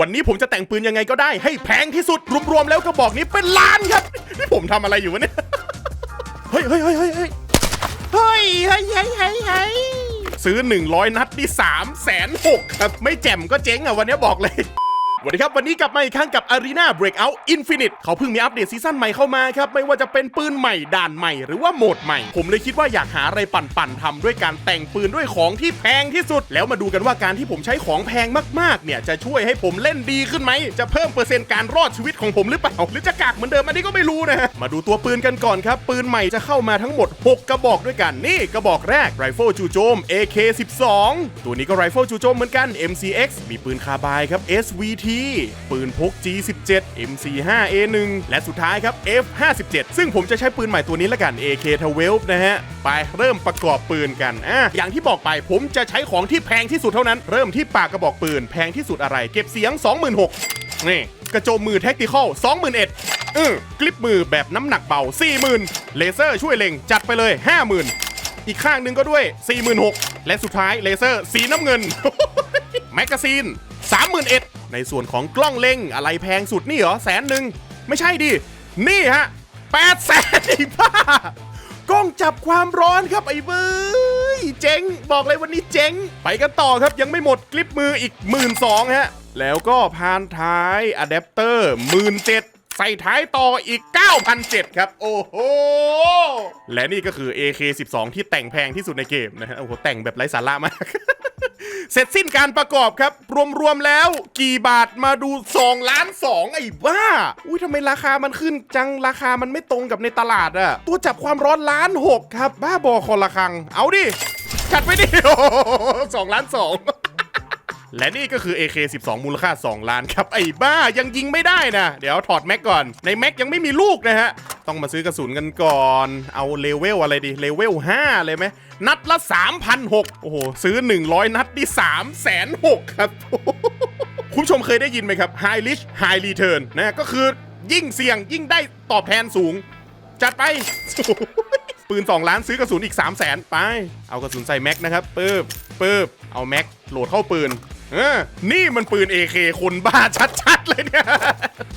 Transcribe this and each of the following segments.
วันนี้ผมจะแต่งปืนยังไงก็ได้ให้แพงที่สุด รวมๆแล้วกระบอกนี้เป็นล้านครับ นี่ผมทำอะไรอยู่วะเนี่ย เฮ้ยเฮ้ยเฮ้ยเฮ้ยเฮ้ยเฮ้ยเฮ้ยเฮ้ยเฮ้ยเฮ้ยซื้อ 100 นัดนี่3แสนหกครับ ไม่แจ่มก็เจ๊งอะวันนี้บอกเลย สวัสดีครับ วันนี้กลับมาอีกครั้งกับ Arena Breakout Infinite เขาเพิ่งมีอัปเดตซีซั่นใหม่เข้ามาครับ ไม่ว่าจะเป็นปืนใหม่ด่านใหม่หรือว่าโหมดใหม่ ผมเลยคิดว่าอยากหาอะไรปั่นๆทำด้วยการแต่งปืนด้วยของที่แพงที่สุด แล้วมาดูกันว่าการที่ผมใช้ของแพงมากๆเนี่ยจะช่วยให้ผมเล่นดีขึ้นไหม จะเพิ่มเปอร์เซ็นต์การรอดชีวิตของผมหรือเปล่า หรือจะกากเหมือนเดิมอันนี้ก็ไม่รู้นะฮะมาดูตัวปืนกันก่อนครับ ปืนใหม่จะเข้ามาทั้งหมด 6 กระบอกด้วยกันนี่กระบอกแรกไรเฟิลจูโจม AK12 ตัวนี้ก็ไรเฟิลจูโจมเหมือนกัน MCX มีปืนคาบายครับ SVT ปืนพก G17 MC5A1 และสุดท้ายครับ F57 ซึ่งผมจะใช้ปืนใหม่ตัวนี้ละกัน AK12 นะฮะ ไปเริ่มประกอบปืนกันอะอย่างที่บอกไปผมจะใช้ของที่แพงที่สุดเท่านั้น เริ่มที่ปากกระบอกปืนแพงที่สุดอะไร เก็บเสียง 26,000นี่กระโจมมือแท็กติคอล21,000อือกลิปมือแบบน้ำหนักเบา 40,000 เลเซอร์ช่วยเล็งจัดไปเลย 50,000 อีกข้างหนึ่งก็ด้วย 46,000 และสุดท้ายเลเซอร์สีน้ำเงิน แมกกาซีน 31,000ในส่วนของกล้องเล็งอะไรแพงสุดนี่เหรอแสนหนึ่งไม่ใช่ดิ นี่ฮะ8แสนไอ้บ้ากล้องจับความร้อนครับไอ้เบ้ยเจ๊ง บอกเลยวันนี้เจ๊ง ไปกันต่อครับยังไม่หมดคลิปมืออีก1 2ื่นฮะ แล้วก็พานท้ายอะแดปเตอร์17,000 ใส่ท้ายต่ออีก 9,007ครับ โอ้โห และนี่ก็คือ AK12 ที่แต่งแพงที่สุดในเกมนะฮะ โอ้โห แต่งแบบไร้สาระมาก เสร็จสิ้นการประกอบครับ รวมๆแล้วกี่บาทมาดู 2 ล้าน 2 ไอ้บ้า อุ้ยทำไมราคามันขึ้นจัง ราคามันไม่ตรงกับในตลาดอะตัวจับความร้อนล้านหกครับ บ้าบอคอละครัง เอาดิ จัดไปดิโอสองล้านสอง และนี่ก็คือ AK12 มูลค่า 2 ล้านครับ ไอ้บ้ายังยิงไม่ได้นะ เดี๋ยวถอดแม็กก่อน ในแม็กยังไม่มีลูกนะฮะ ต้องมาซื้อกระสุนกันก่อน เอาเลเวลอะไรดี เลเวล 5 เลยไหม นัดละ3,600โอ้โห ซื้อ 100 นัดนี่3แสนหกครับ คุณผู้ชมเคยได้ยินไหมครับ High Risk High Return นะก็คือยิ่งเสี่ยงยิ่งได้ตอบแทนสูง จัดไปปืน 2 ล้านซื้อกระสุนอีก 3 0 0แสนไป เอากระสุนใส่แม็กนะครับปึ๊บปึ๊บเอาแม็กโหลดเข้าปืน เออนี่มันปืน AK คนบ้าชัดๆ เลยเนี่ย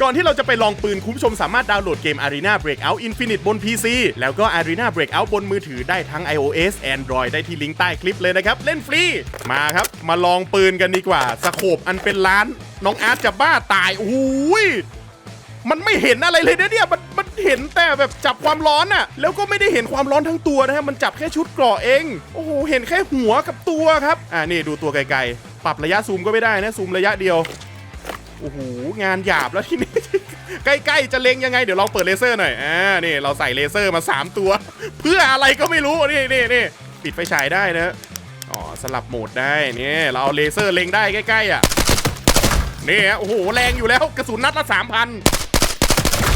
ก่อนที่เราจะไปลองปืนคุณผู้ชมสามารถดาวน์โหลดเกม Arena Breakout Infinite บน PC แล้วก็ Arena Breakout บนมือถือได้ทั้ง iOS Android ได้ที่ลิงก์ใต้คลิปเลยนะครับ เล่นฟรี มาครับ มาลองปืนกันดีกว่าสโคปอันเป็นล้าน น้องอาร์ตจะบ้าตายอุ้ยมันไม่เห็นอะไรเลยนะเนี่ยมันมันเห็นแต่แบบจับความร้อนอะแล้วก็ไม่ได้เห็นความร้อนทั้งตัวนะฮะมันจับแค่ชุดเกราะเอง โอ้โหเห็นแค่หัวกับตัวครับ อ่านี่ดูตัวไกลๆ ปรับระยะซูมก็ไม่ได้นะซูมระยะเดียวโอ้โหงานหยาบแล้วทีนี้ใกล้ๆจะเล็งยังไงเดี๋ยวลองเปิดเลเซอร์หน่อยอ่านี่เราใส่เลเซอร์มา 3 ตัว เพื่ออะไรก็ไม่รู้นี่นี่นี่ปิดไฟฉายได้นะอ๋อสลับโหมดได้นี่เราเอาเลเซอร์เล็งได้ใกล้ๆอะนี่ฮะโอ้โหแรงอยู่แล้วกระสุนนัดละสามพัน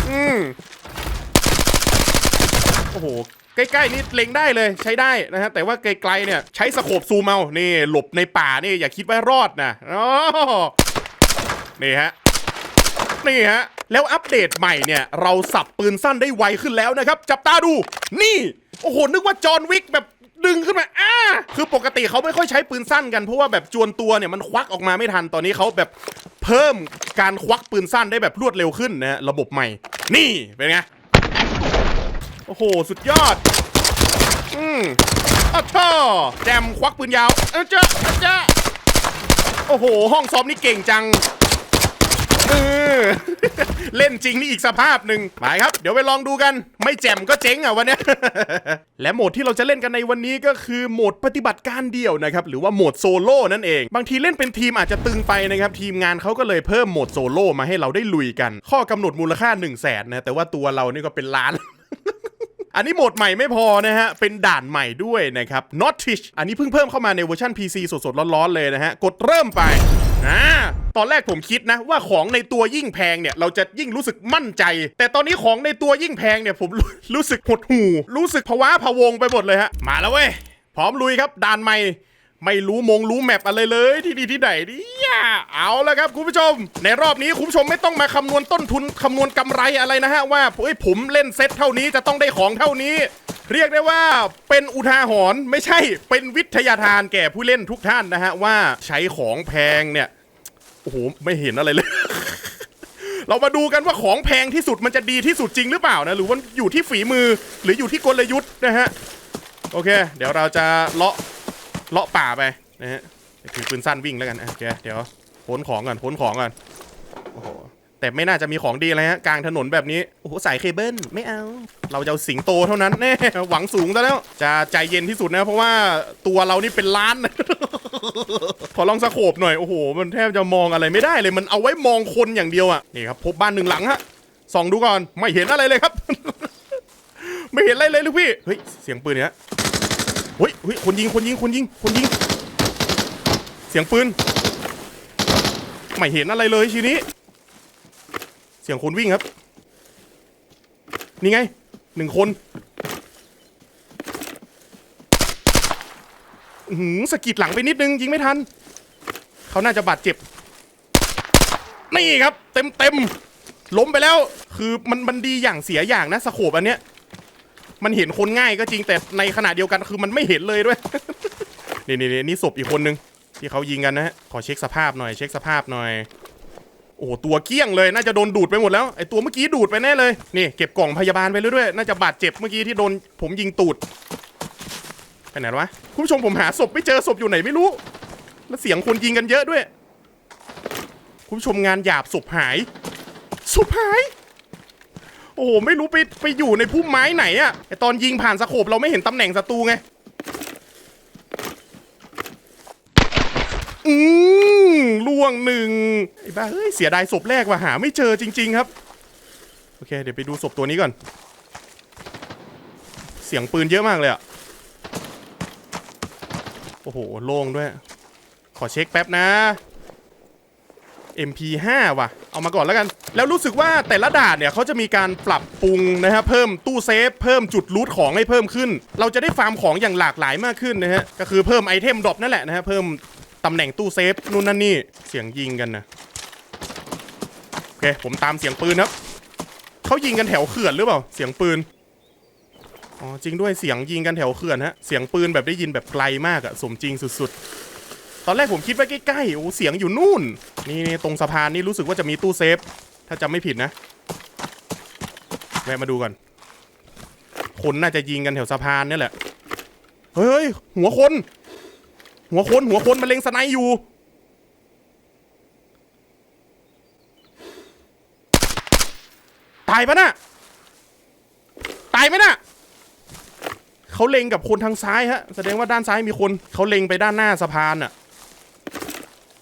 อืมโอ้โห ใกล้ๆนี่เล็งได้เลยใช้ได้นะฮะแต่ว่าไกลๆเนี่ยใช้สโคปซูมเอานี่หลบในป่านี่อย่าคิดว่ารอดนะอ๋อนี่ฮะนี่ฮะแล้วอัปเดตใหม่เนี่ย เราสับปืนสั้นได้ไวขึ้นแล้วนะครับ จับตาดู นี่ โอ้โห นึกว่าจอห์นวิกแบบดึงขึ้นมา อ้า คือปกติเขาไม่ค่อยใช้ปืนสั้นกัน เพราะว่าแบบจวนตัวเนี่ยมันควักออกมาไม่ทัน ตอนนี้เขาแบบเพิ่มการควักปืนสั้นได้แบบรวดเร็วขึ้นนะฮะระบบใหม่ นี่เป็นไง อ้โห สุดยอด อืมอ้าวท่อแจมควักปืนยาวเออเจ้าเออเจ้าโอ้โห ห้องซ้อมนี่เก่งจังเออ เล่นจริงนี่อีกสภาพหนึ่งไปครับ เดี๋ยวไปลองดูกัน ไม่แจ่มก็เจ๊งอะวันเนี้ย และโหมดที่เราจะเล่นกันในวันนี้ก็คือโหมดปฏิบัติการเดี่ยวนะครับ หรือว่าโหมดโซโล่นั่นเอง บางทีเล่นเป็นทีมอาจจะตึงไปนะครับ ทีมงานเขาก็เลยเพิ่มโหมดโซโล่มาให้เราได้ลุยกัน ข้อกำหนดมูลค่า 1 0 0 0 0แสนนะ แต่ว่าตัวเรานี่ก็เป็นล้าน อันนี้โหมดใหม่ไม่พอนะฮะ เป็นด่านใหม่ด้วยนะครับ Notish อันนี้เพิ่งเพิ่มเข้ามาในเวอร์ชัน PC สดๆร้อนๆเลยนะฮะ กดเริ่มไปอ่าตอนแรกผมคิดนะว่าของในตัวยิ่งแพงเนี่ย เราจะยิ่งรู้สึกมั่นใจ แต่ตอนนี้ของในตัวยิ่งแพงเนี่ยผมรู้รู้สึกหดหู่รู้สึกภาวะพะวงไปหมดเลยฮะมาแล้วเว้ยพร้อมลุยครับด่านใหม่ ไม่รู้มงรู้แมปอะไรเลยที่ดีที่ไหนเนี่ยเอาแล้วครับคุณผู้ชม ในรอบนี้คุณผู้ชมไม่ต้องมาคำนวณต้นทุนคำนวณกำไรอะไรนะฮะว่าเฮ้ยผมเล่นเซตเท่านี้จะต้องได้ของเท่านี้ เรียกได้ว่าเป็นอุทาหรณ์ไม่ใช่เป็นวิทยาทานแก่ผู้เล่นทุกท่านนะฮะว่าใช้ของแพงเนี่ยโอ้โหไม่เห็นอะไรเลย เรามาดูกันว่าของแพงที่สุดมันจะดีที่สุดจริงหรือเปล่านะหรือว่าอยู่ที่ฝีมือหรืออยู่ที่กลยุทธ์นะฮะโอเค เดี๋ยวเราจะเลาะ เลาะป่าไปนะฮะถือปืนสั้นวิ่งแล้วกันอะโอเคเดี๋ยวขนของก่อนขนของก่อนโอ้โหแต่ไม่น่าจะมีของดีอะไรฮะกลางถนนแบบนี้โอ้โหสายเคเบิลไม่เอา เราจะเอาสิงโตเท่านั้นแน่หวังสูงซะแล้ว จะใจเย็นที่สุดนะเพราะว่าตัวเรานี่เป็นล้าน ขอลองสะโคบหน่อยโอ้โห มันแทบจะมองอะไรไม่ได้เลยมันเอาไว้มองคนอย่างเดียวอะนี่ครับพบบ้านหนึ่งหลังฮะส่องดูก่อนไม่เห็นอะไรเลยครับ ไม่เห็นอะไรเลยลูกพี่เฮ้ยเสียงปืนเนี่ย ฮ้ยเฮ้ยคนยิงคนยิงคนยิงคนยิง เสียงปืน ไม่เห็นอะไรเลยทีนี้ เสียงคนวิ่งครับ นี่ไงหนึ่งคนหือสกิดหลังไปนิดนึงยิงไม่ทัน เขาน่าจะบาดเจ็บ นี่ครับ เต็มเต็มล้มไปแล้ว คือมันมันดีอย่างเสียอย่างนะสโคบอันเนี้ย มันเห็นคนง่ายก็จริงแต่ในขณะเดียวกันคือมันไม่เห็นเลยด้วยนี่นี่นี่นี่ศพอีกคนนึงที่เขายิงกันนะฮะขอเช็คสภาพหน่อยเช็คสภาพหน่อยโอ้ตัวเกี้ยงเลยน่าจะโดนดูดไปหมดแล้วไอตัวเมื่อกี้ดูดไปแน่เลยนี่เก็บกล่องพยาบาลไปเรื่อยๆน่าจะบาดเจ็บเมื่อกี้ที่โดนผมยิงตูดไปไหนวะคุณผู้ชมผมหาศพไม่เจอศพอยู่ไหนไม่รู้ แล้วเสียงคนยิงกันเยอะด้วย คุณผู้ชมงานหยาบศพหายศพหาย อ้โหไม่รู้ไปไปอยู่ในพุ่มไม้ไหนอะไอตอนยิงผ่านสโคปเราไม่เห็นตำแหน่งศัตรูไงอืมล่วงหนึ่งไอ้บ้าเฮ้ยเสียดายศพแรกว่ะหาไม่เจอจริง ๆ ครับ โอเค เดี๋ยวไปดูศพตัวนี้ก่อน เสียงปืนเยอะมากเลยอะโอ้โห โล่งด้วย ขอเช็คแป๊บนะ MP5 ว่ะ เอามาก่อนแล้วกัน แล้วรู้สึกว่าแต่ละด่านเนี่ยเขาจะมีการปรับปรุงนะฮะ เพิ่มตู้เซฟ เพิ่มจุดรูทของให้เพิ่มขึ้น เราจะได้ฟาร์มของอย่างหลากหลายมากขึ้นนะฮะ ก็คือเพิ่มไอเทมดรอปนั่นแหละนะฮะ เพิ่มตำแหน่งตู้เซฟนู่นนั่นนี่ เสียงยิงกันนะ โอเค ผมตามเสียงปืนครับ เขายิงกันแถวเขื่อนหรือเปล่า เสียงปืน อ๋อ จริงด้วยเสียงยิงกันแถวเขื่อนฮะ เสียงปืนแบบได้ยินแบบไกลมากอะสมจริงสุดๆ ตอนแรกผมคิดว่าใกล้ๆโอ้เสียงอยู่นู่น นี่นี่ตรงสะพานนี่รู้สึกว่าจะมีตู้เซฟ ถ้าจำไม่ผิดนะแวะมาดูก่อนคนน่าจะยิงกันแถวสะพานนี่แหละ เฮ้ย หัวคน หัวคน หัวคนมันเล็งสไนอยู่ ตายปะน่ะ ตายไหมน่ะ เขาเล็งกับคนทางซ้ายฮะ แสดงว่าด้านซ้ายมีคน เขาเล็งไปด้านหน้าสะพานอะ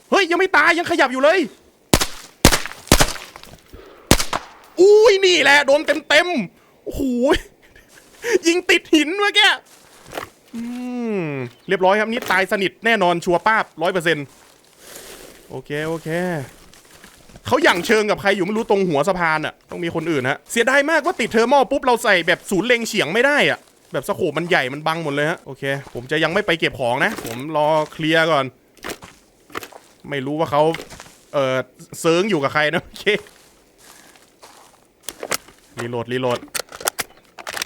เฮ้ย ยังไม่ตาย ยังขยับอยู่เลย อุ้ยนี่แหละ โดนเต็มเต็มโอ้โหยิงติดหินเมื่อกี้เรียบร้อยครับ นี่ตายสนิทแน่นอนชัวร์ป้าบร้อยเปอร์เซ็นต์โอเค โอเคเขาหยั่งเชิงกับใครอยู่ไม่รู้ตรงหัวสะพานอะต้องมีคนอื่นฮะเสียดายมากว่าติดเทอร์โมปุ๊บเราใส่แบบศูนย์เล็งเฉียงไม่ได้อะแบบสโคปมันใหญ่มันบังหมดเลยฮะโอเค ผมจะยังไม่ไปเก็บของนะ ผมรอเคลียร์ก่อน ไม่รู้ว่าเขาเออเซิร์งอยู่กับใครนะโอเครีโหลดรีโหลด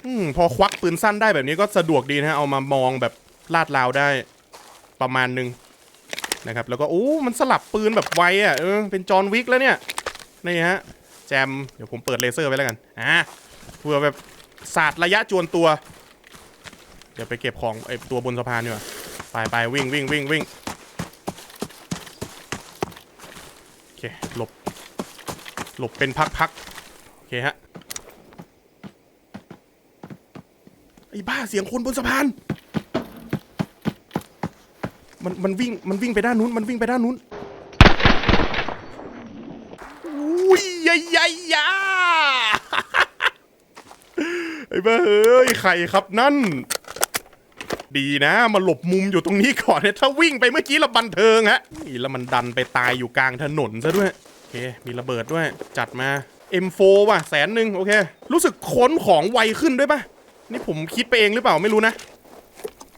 อืมพอควักปืนสั้นได้แบบนี้ก็สะดวกดีนะฮะเอามามองแบบลาดราวได้ประมาณหนึ่งนะครับแล้วก็โอ้ มันสลับปืนแบบไวอะเออเป็นจอห์นวิกแล้วเนี่ยนี่ฮะแจมเดี๋ยวผมเปิดเลเซอร์ไว้แล้วกันอ่าเพื่อแบบศาสตร์ระยะจวนตัว เดี๋ยวไปเก็บของไอตัวบนสะพานดีกว่าไปไปวิ่งวิ่งวิ่งวิ่งโอ เคหลบ หลบเป็นพักๆ โอเคฮะ ไอ้บ้าเสียงคนบนสะพาน มันมันวิ่งมันวิ่งไปด้านนู้น มันวิ่งไปด้านนู้นอุ้ยยยยายยไอ้บ้าเฮ้ยใครครับนั่น ดีนะมาหลบมุมอยู่ตรงนี้ก่อนเนี่ยถ้าวิ่งไปเมื่อกี้เราบันเทิงฮะนี่แล้วมันดันไปตายอยู่กลางถนนซะด้วยโอเคมีระเบิดด้วย จัดมา M4 ว่ะแสนหนึ่งโอเค รู้สึกค้นของไวขึ้นด้วยปะนี่ผมคิดไปเองหรือเปล่าไม่รู้นะ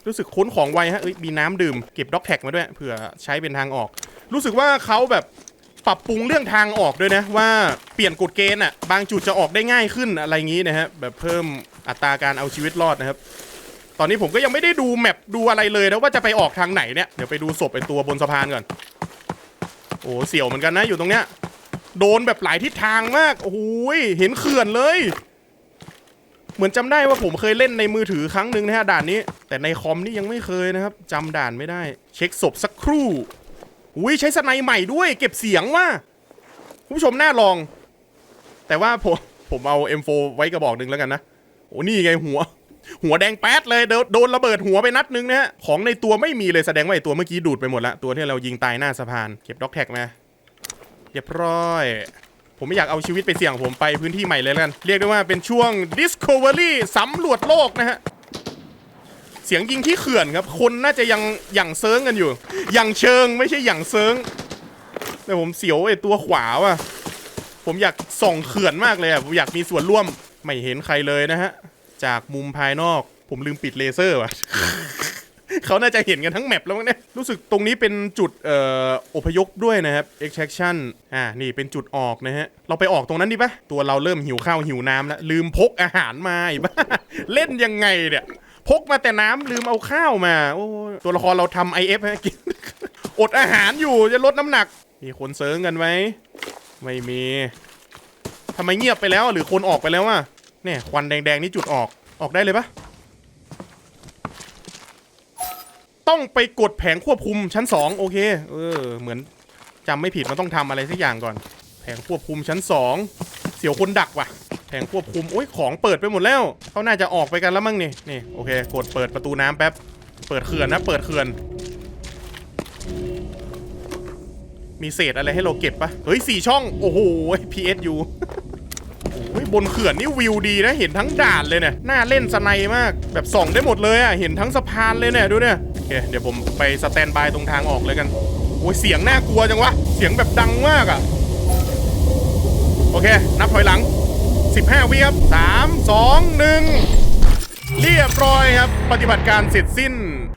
รู้สึกค้นของไวฮะเอ้ยมีน้ำดื่มเก็บด็อกแท็กมาด้วยเผื่อใช้เป็นทางออก รู้สึกว่าเขาแบบปรับปรุงเรื่องทางออกด้วยนะว่าเปลี่ยนกฎเกณฑ์อะบางจุดจะออกได้ง่ายขึ้นอะไรงี้นะฮะแบบเพิ่มอัตราการเอาชีวิตรอดนะครับ ตอนนี้ผมก็ยังไม่ได้ดูแมปดูอะไรเลยนะว่าจะไปออกทางไหนเนี่ย เดี๋ยวไปดูศพไอตัวบนสะพานก่อน โอ้เสี่ยวเหมือนกันนะอยู่ตรงเนี้ย โดนแบบหลายทิศทางมาก โอ้โหยเห็นเขื่อนเลย เหมือนจำได้ว่าผมเคยเล่นในมือถือครั้งหนึ่งนะฮะด่านนี้ แต่ในคอมนี่ยังไม่เคยนะครับจำด่านไม่ได้ เช็คศพสักครู่อุ้ยใช้สไนใหม่ด้วย เก็บเสียงว่ะคุณผู้ชมน่าลอง แต่ว่าผมผมเอา M4 ไว้กระบอกหนึ่งแล้วกันนะโอ้นี่ไงหัว หัวแดงแป๊ดเลยโดนโดนระเบิดหัวไปนัดนึงนะฮะของในตัวไม่มีเลยแสดงว่าไอตัวเมื่อกี้ดูดไปหมดละตัวที่เรายิงตายหน้าสะพานเก็บด็อกแท็กมาเรียบร้อยผมไม่อยากเอาชีวิตไปเสี่ยงผมไปพื้นที่ใหม่เลยกัน เรียกได้ว่าเป็นช่วง Discovery สำรวจโลกนะฮะ เสียงยิงที่เขื่อนครับ คนน่าจะยังหยั่งเซิงกันอยู่หยั่งเชิงไม่ใช่หยั่งเซิง แต่ผมเสียวไอตัวขวาว่ะ ผมอยากส่องเขื่อนมากเลยอะ ผมอยากมีส่วนร่วม ไม่เห็นใครเลยนะฮะ จากมุมภายนอก ผมลืมปิดเลเซอร์ว่ะเขาน่าจะเห็นกันทั้งแมปแล้วมั้งเนี่ย รู้สึกตรงนี้เป็นจุดเอ่ออพยพด้วยนะครับ extraction อ่า นี่เป็นจุดออกนะฮะ เราไปออกตรงนั้นดีปะตัวเราเริ่มหิวข้าวหิวน้ำแล้ว ลืมพกอาหารมาอีกบ้าเล่นยังไงเนี่ย พกมาแต่น้ำลืมเอาข้าวมา โอ้ตัวละครเราทำ IF ให้กิน อดอาหารอยู่จะลดน้ำหนัก มีคนเซิร์งกันไหม ไม่มีทำไมเงียบไปแล้วหรือคนออกไปแล้ววะ เนี่ยควันแดงๆนี่จุดออกออกได้เลยปะต้องไปกดแผงควบคุมชั้นสองโอเค เออ เหมือนจำไม่ผิดมันต้องทำอะไรสักอย่างก่อน แผงควบคุมชั้นสองเสียวคนดักว่ะ แผงควบคุมโอ้ยของเปิดไปหมดแล้วเขาน่าจะออกไปกันแล้วมั้งนี่นี่โอเค กดเปิดประตูน้ำแป๊บเปิดเขื่อนนะ เปิดเขื่อน มีเศษอะไรให้เราเก็บปะเฮ้ยสี่ช่อง โอ้โห PSU โอ้ย บนเขื่อนนี่วิวดีนะเห็นทั้งด่านเลยเนี่ยน่าเล่นสไนมาก แบบส่องได้หมดเลยอะเห็นทั้งสะพานเลยเนี่ยดูเนี่ยโอเคเดี๋ยวผมไปสแตนบายตรงทางออกเลยกันโอ้ยเสียงน่ากลัวจังวะเสียงแบบดังมากอะโอเค นับถอยหลัง 15 วิครับ 3 2 1เรียบร้อยครับ ปฏิบัติการเสร็จสิ้น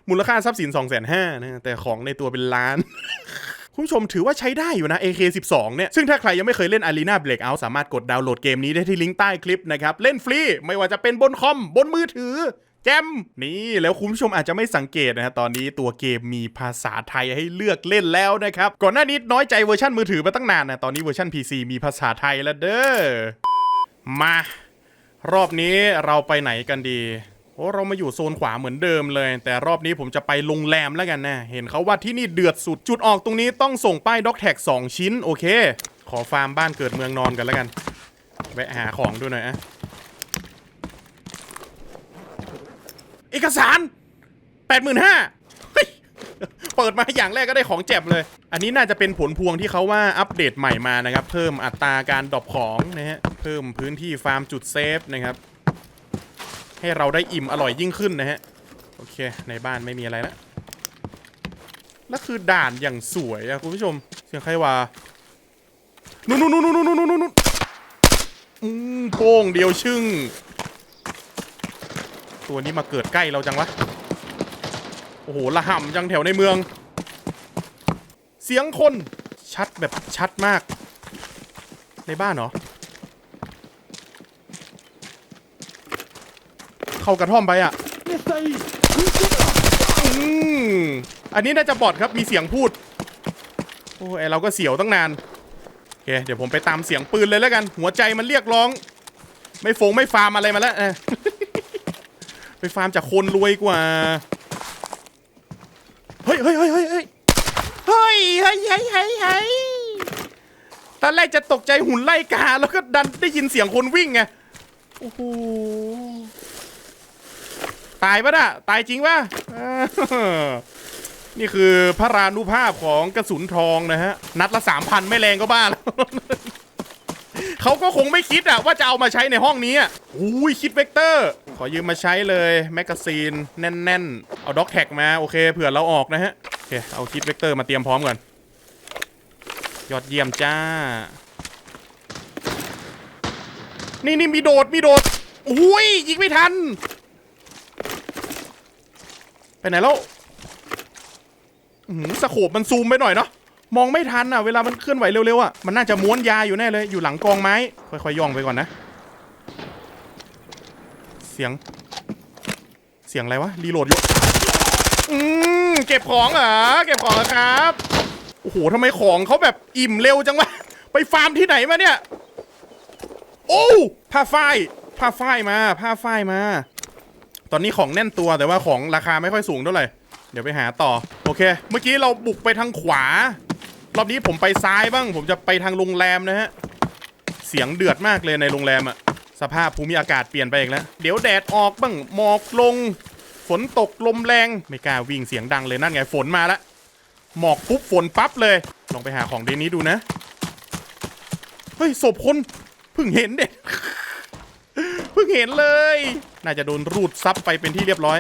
มูลค่าทรัพย์สิน 2 5 0 0 0 0นะแต่ของในตัวเป็นล้าน คุณผู้ชมถือว่าใช้ได้อยู่นะ AK12 เนี่ย ซึ่งถ้าใครยังไม่เคยเล่น Arena Breakout สามารถกดดาวน์โหลดเกมนี้ได้ที่ลิงก์ใต้คลิปนะครับ เล่นฟรี ไม่ว่าจะเป็นบนคอม บนมือถือแจมนี่แล้วคุณผู้ชมอาจจะไม่สังเกตนะฮะตอนนี้ตัวเกมมีภาษาไทยให้เลือกเล่นแล้วนะครับ ก่อนหน้านี้น้อยใจเวอร์ชันมือถือมาตั้งนานนะตอนนี้เวอร์ชัน PC มีภาษาไทยแล้วเด้อมารอบนี้เราไปไหนกันดี โอ้เรามาอยู่โซนขวาเหมือนเดิมเลย แต่รอบนี้ผมจะไปโรงแรมแล้วกันนะ เห็นเขาว่าที่นี่เดือดสุดจุดออกตรงนี้ต้องส่งป้ายด็อกแท็ก2ชิ้น โอเค ขอฟาร์มบ้านเกิดเมืองนอนกันแล้วกันแวะหาของดูหน่อยอะเอกสารแปดหมื่นห้าเปิดมาอย่างแรกก็ได้ของแจ็บเลย อันนี้น่าจะเป็นผลพวงที่เขาว่าอัปเดตใหม่มานะครับ เพิ่มอัตราการดรอปของนะฮะเพิ่มพื้นที่ฟาร์มจุดเซฟนะครับ ให้เราได้อิ่มอร่อยยิ่งขึ้นนะฮะ โอเค ในบ้านไม่มีอะไรแล้วแล้วคือด่านอย่างสวยอะคุณผู้ชม เสียงใครว่านู่นนู่นนู่นนู่นนู่นนู่นนู่นโป้งเดียวชึ่ง ตัวนี้มาเกิดใกล้เราจังวะ โอ้โหละห่ำจังแถวในเมือง เสียงคนชัดแบบชัดมาก ในบ้านเหรอ เข้ากระท่อมไปอะอืมอันนี้น่าจะบอดครับมีเสียงพูด โอ้ยเราก็เสียวตั้งนานโอเคเดี๋ยวผมไปตามเสียงปืนเลยแล้วกัน หัวใจมันเรียกร้อง ไม่ฟงไม่ฟาร์มอะไรมาแล้วไปฟาร์มจากคนรวยกว่า เฮ้ยเฮ้ยเฮ้ยเฮ้ยเฮ้ยเฮ้ยเฮ้ยเฮ้ยเฮ้ยเฮ้ยตอนแรกจะตกใจหุ่นไล่กาแล้วก็ดันได้ยินเสียงคนวิ่งไง โอ้โห ตายปะน่ะ ตายจริงปะนี่คือพระรานุภาพของกระสุนทองนะฮะ นัดละสามพันไม่แรงก็บ้าแล้วเขาก็คงไม่คิดอะว่าจะเอามาใช้ในห้องนี้อุ้ยคิดเวกเตอร์ ขอยืมมาใช้เลยแมกกาซีนแน่นๆ เอาด็อกแท็กมา โอเคเผื่อเราออกนะฮะ โอเค เอาคิดเวกเตอร์มาเตรียมพร้อมก่อน ยอดเยี่ยมจ้า นี่นี่มีโดดมีโดดอุ้ยยิงไม่ทัน ไปไหนแล้วหือสโคบมันซูมไปหน่อยเนาะมองไม่ทันอะเวลามันเคลื่อนไหวเร็วๆอะมันน่าจะม้วนยาอยู่แน่เลยอยู่หลังกองไม้ ค่อยๆย่องไปก่อนนะ เสียง เสียงอะไรวะรีโหลดอยู่อืมเก็บของเหรอเก็บของครับโอ้โหทำไมของเขาแบบอิ่มเร็วจังวะไปฟาร์มที่ไหนมาเนี่ย โอ้ผ้าฝ้ายผ้าฝ้ายมา ผ้าฝ้ายมา ตอนนี้ของแน่นตัวแต่ว่าของราคาไม่ค่อยสูงเท่าไหร่ เดี๋ยวไปหาต่อ โอเค เมื่อกี้เราบุกไปทางขวา รอบนี้ผมไปซ้ายบ้าง ผมจะไปทางโรงแรมนะฮะ เสียงเดือดมากเลยในโรงแรมอะสภาพภูมิอากาศเปลี่ยนไปอีกแล้ว เดี๋ยวแดดออกบ้าง หมอกลง ฝนตกลมแรง ไม่กล้าวิ่งเสียงดังเลยนั่นไงฝนมาละ หมอกปุ๊บฝนปั๊บเลย ลองไปหาของในนี้ดูนะ เฮ้ยศพคน เพิ่งเห็นเด็เพิ่งเห็นเลย น่าจะโดนรูดซับไปเป็นที่เรียบร้อย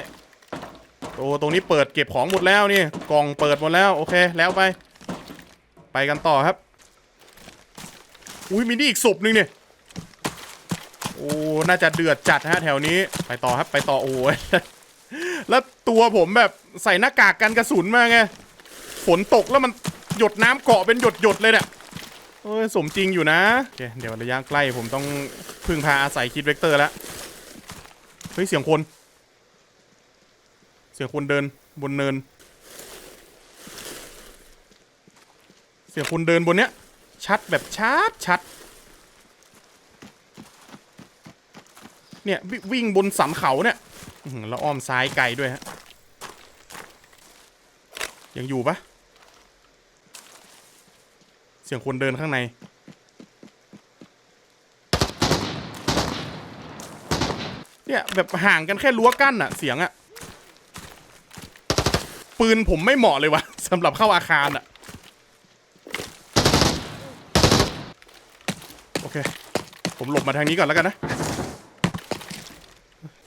โอ้ตรงนี้เปิดเก็บของหมดแล้วนี่กล่องเปิดหมดแล้วโอเคแล้วไป ไปกันต่อครับ อุ้ยมีนี่อีกศพหนึ่งเนี่ยโอ้น่าจะเดือดจัดฮะแถวนี้ไปต่อครับไปต่อโอ้ยแล้วตัวผมแบบใส่หน้ากากกันกระสุนมาไงฝนตกแล้วมันหยดน้ำเกาะเป็นหยดหยดๆเลยเนี่ยเอ้ยสมจริงอยู่นะเเดี๋ยวระยะใกล้ผมต้องพึ่งพาอาศัยคิดเวกเตอร์แล้ว ฮ้ยเสียงคน เสียงคนเดินบนเนิน เสียงคนเดินบนเนี้ย ชัดแบบชัดชัด เนี่ยวิวิ่งบนสันเขาเนี่ยแล้วอ้อมซ้ายไกลด้วยฮะ ยังอยู่ปะเสียงคนเดินข้างใน เนี่ยแบบห่างกันแค่รั้วกั้นอะเสียงอะปืนผมไม่เหมาะเลยวะสำหรับเข้าอาคารอะโอเค ผมหลบมาทางนี้ก่อนแล้วกันนะ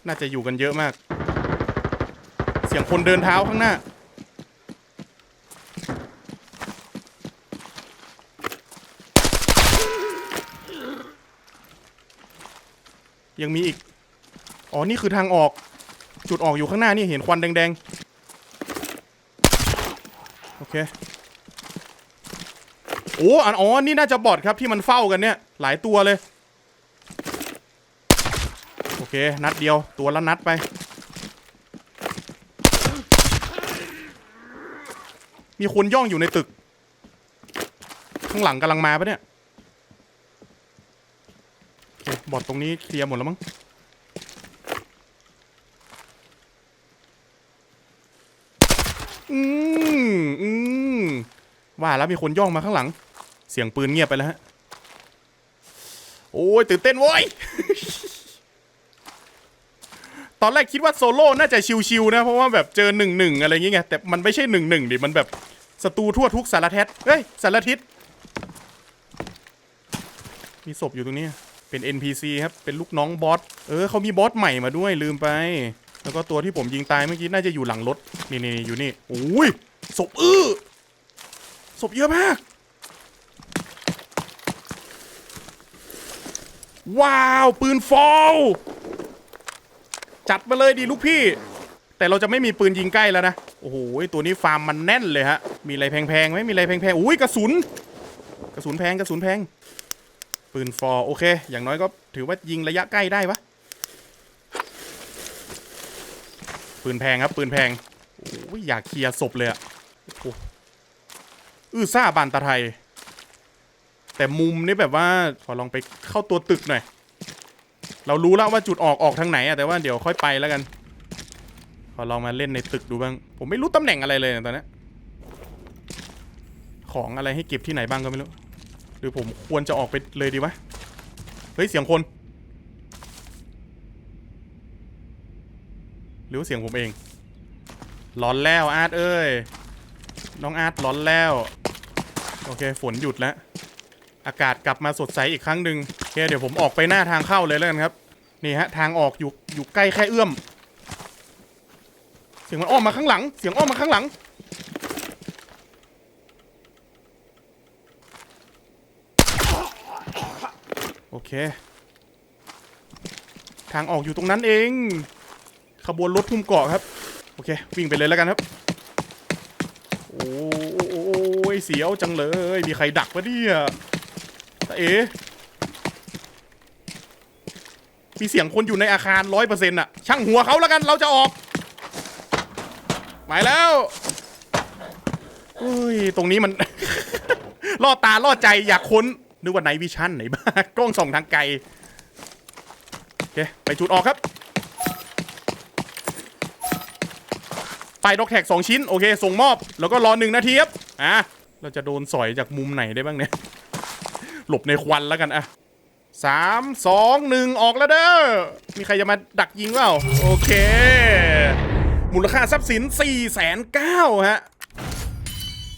น่าจะอยู่กันเยอะมาก เสียงคนเดินเท้าข้างหน้า ยังมีอีก อ๋อ นี่คือทางออก จุดออกอยู่ข้างหน้านี่เห็นควันแดงๆ โอเค โอ้อันอ๋อ นี่น่าจะบอดครับที่มันเฝ้ากันเนี่ย หลายตัวเลย โอเค นัดเดียว ตัวละนัดไป มีคนย่องอยู่ในตึก ข้างหลังกำลังมาปะเนี่ยบอดตรงนี้เคลียร์หมดแล้วมั้ง อืมอืมว่าแล้วมีคนย่องมาข้างหลัง เสียงปืนเงียบไปแล้วฮะ โอ้ยตื่นเต้นโว้ย ตอนแรกคิดว่าโซโล่น่าจะชิวๆนะ เพราะว่าแบบเจอหนึ่งหนึ่งอะไรอย่างเงี้ยแต่มันไม่ใช่หนึ่งหนึ่งดิ มันแบบศัตรูทั่วทุกสารแทศเฮ้ยสารทิศมีศพอยู่ตรงนี้ เป็น NPC ครับ เป็นลูกน้องบอส เออเขามีบอสใหม่มาด้วยลืมไป แล้วก็ตัวที่ผมยิงตายเมื่อกี้น่าจะอยู่หลังรถ นี่นี่อยู่นี่โอ้ยศพอื้อศพเยอะมาก ว้าว ปืนฟอลจัดมาเลยดีลูกพี่ แต่เราจะไม่มีปืนยิงใกล้แล้วนะ โอ้โห ตัวนี้ฟาร์มมันแน่นเลยฮะ มีอะไรแพงๆไหมมีอะไรแพงๆอุ้ยกระสุน กระสุนแพงกระสุนแพง ปืนฟอร์โอเค อย่างน้อยก็ถือว่ายิงระยะใกล้ได้ปะ ปืนแพงครับปืนแพงโอ้ยอยากเคลียร์ศพเลยอะโอ้อื้อซ่าบานตาไทย แต่มุมนี่แบบว่าขอลองไปเข้าตัวตึกหน่อย เรารู้แล้วว่าจุดออกออกทางไหนอะแต่ว่าเดี๋ยวค่อยไปแล้วกัน ขอลองมาเล่นในตึกดูบ้าง ผมไม่รู้ตำแหน่งอะไรเลยตอนนี้ของอะไรให้เก็บที่ไหนบ้างก็ไม่รู้ หรือผมควรจะออกไปเลยดีวะ เฮ้ยเสียงคน รือว่าเสียงผมเอง ร้อนแล้วอาร์ตเอ้ย น้องอาร์ตร้อนแล้ว โอเค ฝนหยุดแล้ว อากาศกลับมาสดใสอีกครั้งหนึ่งโอเคเดี๋ยวผมออกไปหน้าทางเข้าเลยแล้วกันครับ นี่ฮะ ทางออกอยู่อยู่ใกล้แค่เอื้อม เสียงมันอ้อมมาข้างหลัง เสียงอ้อมมาข้างหลัง โอเค ทางออกอยู่ตรงนั้นเอง ขบวนรถพุ่มเกาะครับ โอเค วิ่งไปเลยแล้วกันครับ โอ้ยเสียวจังเลย มีใครดักปะเนี่ยตาเอ๋มีเสียงคนอยู่ในอาคารร้อยเปอร์เซ็นต์อะช่างหัวเขาแล้วกันเราจะออก หมายแล้วเอ้ย ตรงนี้มัน ล่อตาล่อใจอยากค้น นึกว่าไหนวิชั่นไหนบ้ากล้องส่องทางไกลโอเคไปจุดออกครับ ไปด็อกแท็กสองชิ้นโอเค ส่งมอบแล้วก็รอหนึ่งนาทีครับอะเราจะโดนสอยจากมุมไหนได้บ้างเนี่ยหลบในควันแล้วกันอะสามสองหนึ่งออกแล้วเด้อมีใครจะมาดักยิงเปล่าโอเค มูลค่าทรัพย์สิน4ี่แสนเก้าฮะ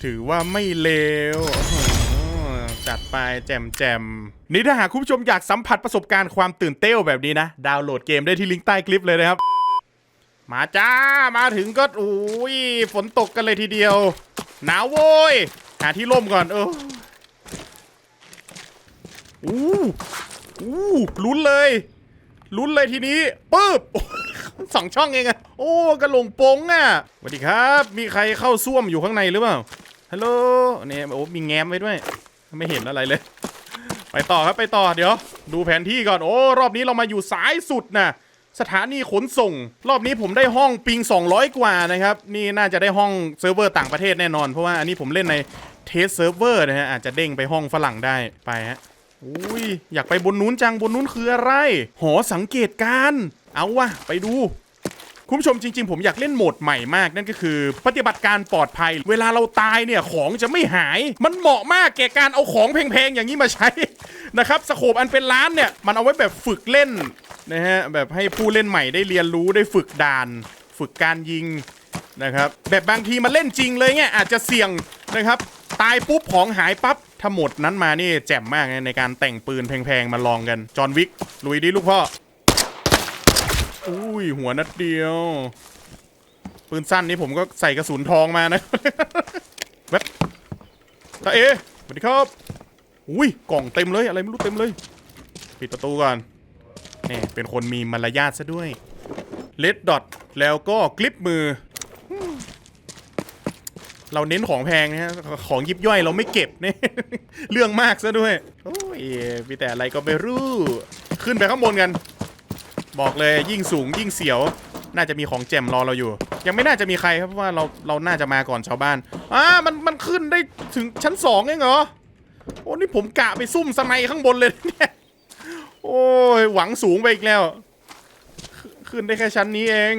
ถือว่าไม่เลวจัดไปแจมแจมนี่ถ้าหากคุณผู้ชมอยากสัมผัสประสบการณ์ความตื่นเต้นแบบนี้นะ ดาวน์โหลดเกมได้ที่ลิงก์ใต้คลิปเลยนะครับ มาจ้ามาถึงก็อุ้ยฝนตกกันเลยทีเดียว หนาวโว้ยหาที่ร่มก่อนเอออู้อู้ลุ้นเลยลุ้นเลยทีนี้ปึ๊บสองช่องเองอะโอ้กระหลงโป้งอะสวัสดีครับ มีใครเข้าซ่วมอยู่ข้างในหรือเปล่าฮัลโหลเนี่ยโอ้มีแง้มไว้ด้วย ไม่เห็นอะไรเลย ไปต่อครับไปต่อเดี๋ยว ดูแผนที่ก่อนโอ้รอบนี้เรามาอยู่ซ้ายสุดนะ สถานีขนส่ง รอบนี้ผมได้ห้องปิง 200 กว่านะครับ นี่น่าจะได้ห้องเซิร์ฟเวอร์ต่างประเทศแน่นอน เพราะว่าอันนี้ผมเล่นในเทสเซิร์ฟเวอร์นะฮะอาจจะเด้งไปห้องฝรั่งได้ไปฮะอุ้ยอยากไปบนนู้นจังบนนู้นคืออะไร หอสังเกตการ เอาวะไปดูคุณผู้ชมจริงๆ ผมอยากเล่นโหมดใหม่มาก นั่นก็คือ ปฏิบัติการปลอดภัย เวลาเราตายเนี่ยของจะไม่หาย มันเหมาะมากแก่การเอาของแพงๆ อย่างนี้มาใช้นะครับสโคปอันเป็นล้านเนี่ย มันเอาไว้แบบฝึกเล่น นะฮะแบบให้ผู้เล่นใหม่ได้เรียนรู้ได้ฝึกด่าน ฝึกการยิงนะครับแบบบางทีมาเล่นจริงเลยเนี่ยอาจจะเสี่ยงนะครับ ตายปุ๊บของหายปั๊บถ้าหมดนั้นมานี่แจ่มมากนในการแต่งปืนแพงๆมาลองกัน จอห์นวิกลุยดิลูกพ่ออุ้ยหัวนัดเดียว ปืนสั้นนี่ผมก็ใส่กระสุนทองมานะเว็บตาเอสวัสดีครับอุ้ยกล่องเต็มเลยอะไรไม่รู้เต็มเลย ปิดประตูก่อน นี่เป็นคนมีมารยาทซะด้วยเลดดอทแล้วก็คลิปมือ เราเน้นของแพงนะฮะของยิบย่อยเราไม่เก็บเนี่ยเรื่องมากซะด้วย โอ้ยมีแต่อะไรก็ไม่รู้ ขึ้นไปข้างบนกัน บอกเลยยิ่งสูงยิ่งเสียว น่าจะมีของแจมรอเราอยู่ ยังไม่น่าจะมีใครครับเพราะว่าเราเราน่าจะมาก่อนชาวบ้านอ่ามันมันขึ้นได้ถึงชั้นสองเองเหรอโอ้นี่ผมกะไปซุ่มสไนข้างบนเลยเนี่ย โอ้ย หวังสูงไปอีกแล้ว ขึ้นได้แค่ชั้นนี้เอง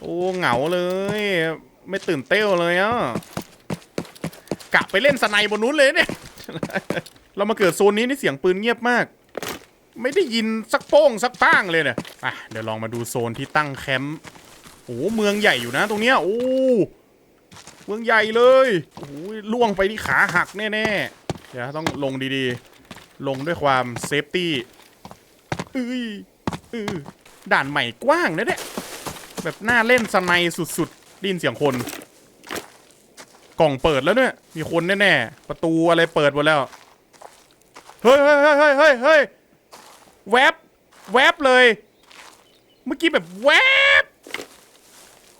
โอ้ เหงาเลย ไม่ตื่นเต้นเลยอะกะไปเล่นสไนบนนู้นเลยเนี่ย เรามาเกิดโซนนี้นี่เสียงปืนเงียบมาก ไม่ได้ยินสักโป้งสักป้างเลยเนี่ย อะ เดี๋ยวลองมาดูโซนที่ตั้งแคมป์ โอ้ เมืองใหญ่อยู่นะตรงเนี้ย โอ้เมืองใหญ่เลยโอ้ยล่วงไปที่ขาหักแน่ๆ เดี๋ยวต้องลงดีๆ ลงด้วยความเซฟตี้เอ้ยเออด่านใหม่กว้างนะเนี่ยแบบน่าเล่นสไนสุดๆไดยินเสียงคน กล่องเปิดแล้วเนี่ยมีคนแน่ๆประตูอะไรเปิดหมดแล้วเฮ้ยเฮ้ยเฮ้ยเฮ้ยเฮ้ยแวบแวบเลย เมื่อกี้แบบแวบ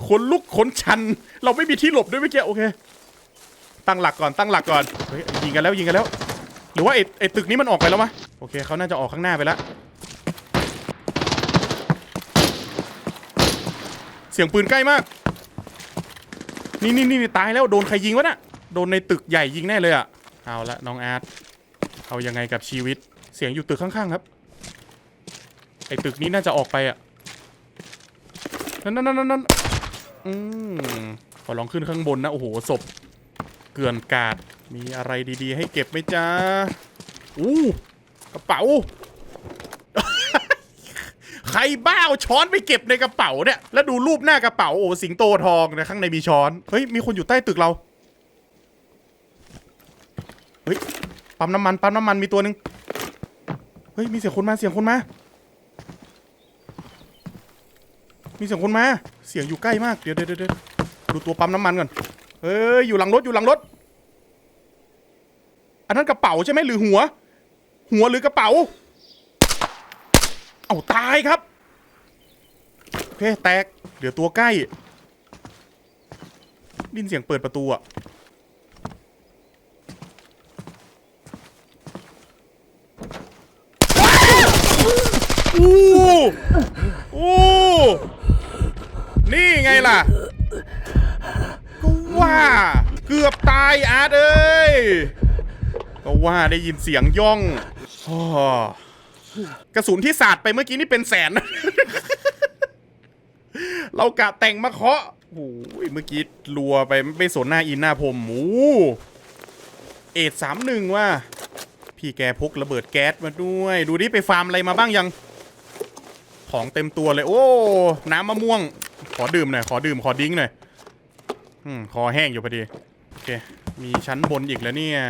ขนลุกขนชัน เราไม่มีที่หลบด้วยเมื่อกี้โอเค ตั้งหลักก่อนตั้งหลักก่อนเฮ้ยยิงกันแล้วยิงกันแล้ว รือว่าไอ้ไอ้ตึกนี้มันออกไปแล้วมะโอเคเขาน่าจะออกข้างหน้าไปแล้วเสียงปืนใกล้มาก นี่นี่นี่ตายแล้วโดนใครยิงวะน่ะโดนในตึกใหญ่ยิงแน่เลยอะเอาละน้องอาร์ตเอายังไงกับชีวิต เสียงอยู่ตึกข้างๆครับ ไอ้ตึกนี้น่าจะออกไปอะนั่นนั่นนั่นนั่นอืมขอลองขึ้นข้างบนนะ โอ้โหศพ เกลื่อนกาด มีอะไรดีๆ ให้เก็บไหมจ้าอู้กระเป๋า ใครบ้าเอาช้อนไปเก็บในกระเป๋าเนี่ย แล้วดูรูปหน้ากระเป๋าโอ้สิงโตทองนะข้างในมีช้อน เฮ้ย มีคนอยู่ใต้ตึกเรา เฮ้ย ปั๊มน้ำมัน ปั๊มน้ำมันมีตัวหนึ่งเฮ้ย มีเสียงคนมา เสียงคนมา มีเสียงคนมา เสียงอยู่ใกล้มาก เดี๋ยวเดี๋ยวเดี๋ยวดูตัวปั๊มน้ำมันก่อน เฮ้ย อยู่หลังรถ อยู่หลังรถ อันนั้นกระเป๋าใช่ไหมหรือหัว หัวหรือกระเป๋า เอาตายครับ โอเคแตก เดี๋ยวตัวใกล้ดินเสียงเปิดประตูอะอู้อู้นี่ไงล่ะก็ว่า เกือบตายอาร์ตเอ้ย ก็ว่าได้ยินเสียงย่องกระสุนที่สาดไปเมื่อกี้นี่เป็นแสน เรากะแต่งมาเคาะโอ้ยเมื่อกี้รัวไปไม่สนหน้าอินหน้าผมหมูเอ็ดสามหนึ่งว่ะพี่แกพกระเบิดแก๊สมาด้วย ดูดิไปฟาร์มอะไรมาบ้างยัง ของเต็มตัวเลย โอ้ น้ำมะม่วง ขอดื่มหน่อย ขอดื่ม ขอดิ้งหน่อย อืม คอแห้งอยู่พอดี โอเค มีชั้นบนอีกแล้วเนี่ย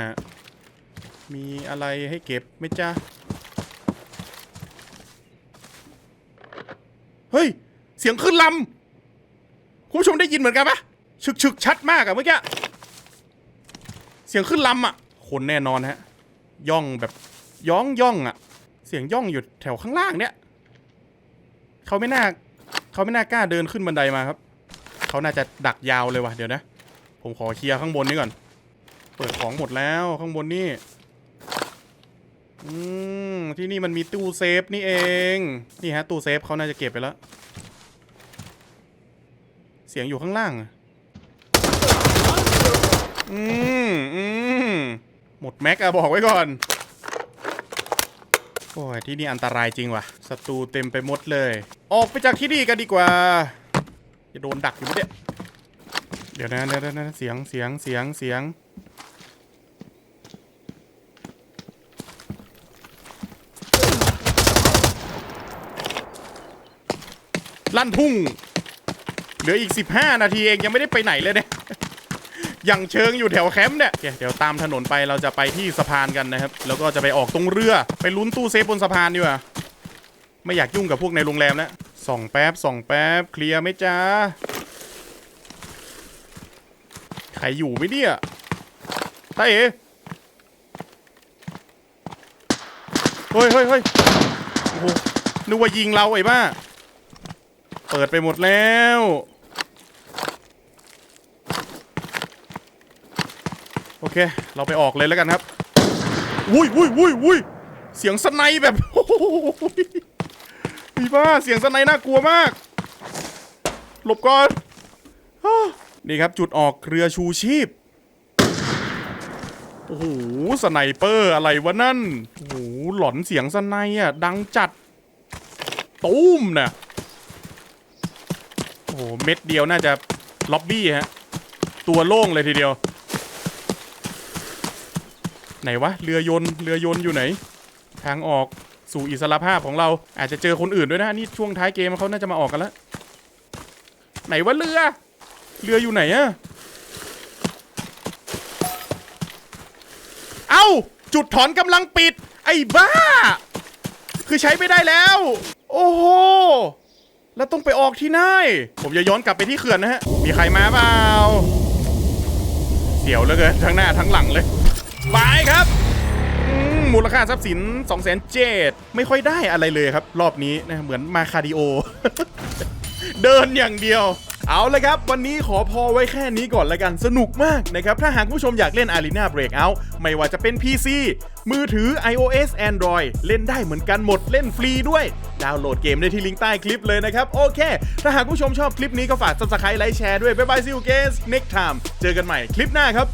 มีอะไรให้เก็บไหมจ๊ะ เฮ้ย เสียงขึ้นลำคุณผู้ชมได้ยินเหมือนกันปะฉึกฉึกชัดมากอะเมื่อกี้ เสียงขึ้นลำอะคนแน่นอนฮะ ย่องแบบย่องย่องอะเสียงย่องอยู่แถวข้างล่างเนี่ย เขาไม่น่าเขาไม่น่ากล้าเดินขึ้นบันไดมาครับ เขาน่าจะดักยาวเลยว่ะเดี๋ยวนะ ผมขอเคลียร์ข้างบนนี้ก่อน เปิดของหมดแล้วข้างบนนี่ อืมที่นี่มันมีตู้เซฟนี่เอง นี่ฮะตู้เซฟเขาน่าจะเก็บไปแล้ว เสียงอยู่ข้างล่าง อืมอืมหมดแม็กอะบอกไว้ก่อน โอ้ยที่นี่อันตรายจริงว่ะศัตรูเต็มไปหมดเลย ออกไปจากที่นี่กันดีกว่า จะโดนดักอยู่ไหมเนี่ยเดี๋ยวนะเดี๋ยวนะเสียงเสียงเสียงเสียง ลั่นทุ่ง เหลืออีก 15 นาทีเองยังไม่ได้ไปไหนเลยเนี่ยยังเชิงอยู่แถวแคมป์เนี่ยเคเดี๋ยวตามถนนไปเราจะไปที่สะพานกันนะครับ แล้วก็จะไปออกตรงเรือ ไปลุ้นตู้เซฟบนสะพานดีกว่าไม่อยากยุ่งกับพวกในโรงแรมแล้วส่องแป๊บส่องแป๊บเคลียร์ไหมจ้าใครอยู่ไหมเนี่ยตาเอ๋เฮ้ยเฮ้ยเฮ้ยโอ้โหนึกว่ายิงเราไอ้บ้า เปิดไปหมดแล้ว โอเค เราไปออกเลยแล้วกันครับอุ้ยอุ้ยอุ้ยอุ้ยเสียงสไนแบบโอ้โหพี่บ้าเสียงสไนน่ากลัวมาก หลบก่อน นี่ครับจุดออกเรือชูชีพ โอ้โหสไนเปอร์อะไรวะนั่น โอ้โหหลอนเสียงสไนอะ ดังจัดตูมนะโอ้โหเม็ดเดียวน่าจะล็อบบี้ฮะ ตัวโล่งเลยทีเดียว ไหนวะ เรือยนเรือยนอยู่ไหน ทางออกสู่อิสรภาพของเรา อาจจะเจอคนอื่นด้วยนะ นี่ช่วงท้ายเกมเขาน่าจะมาออกกันแล้วไหนวะเรือ เรืออยู่ไหนอะเอ้า จุดถอนกำลังปิด ไอ้บ้า คือใช้ไม่ได้แล้ว โอ้โห แล้วต้องไปออกที่ไหนผมจะย้อนกลับไปที่เขื่อนนะฮะ มีใครมาเปล่า เสียวเหลือเกินทั้งหน้าทั้งหลังเลยไปครับอืมมูลค่าทรัพย์สิน2 0 0 0 0เจดไม่ค่อยได้อะไรเลยครับ รอบนี้นะเหมือนมาคาร์ดิโอ เดินอย่างเดียวเอาเลยครับ วันนี้ขอพอไว้แค่นี้ก่อนละกันสนุกมากนะครับ ถ้าหากผู้ชมอยากเล่น Arena Breakout ไม่ว่าจะเป็น PC มือถือ iOS Android เล่นได้เหมือนกันหมดเล่นฟรีด้วย ดาวน์โหลดเกมได้ที่ลิงก์ใต้คลิปเลยนะครับ โอเค ถ้าหากผู้ชมชอบคลิปนี้ก็ฝาก subscribe ไลค์แชร์ด้วยบ๊ายบายซิวเกส next time เจอกันใหม่คลิปหน้าครับ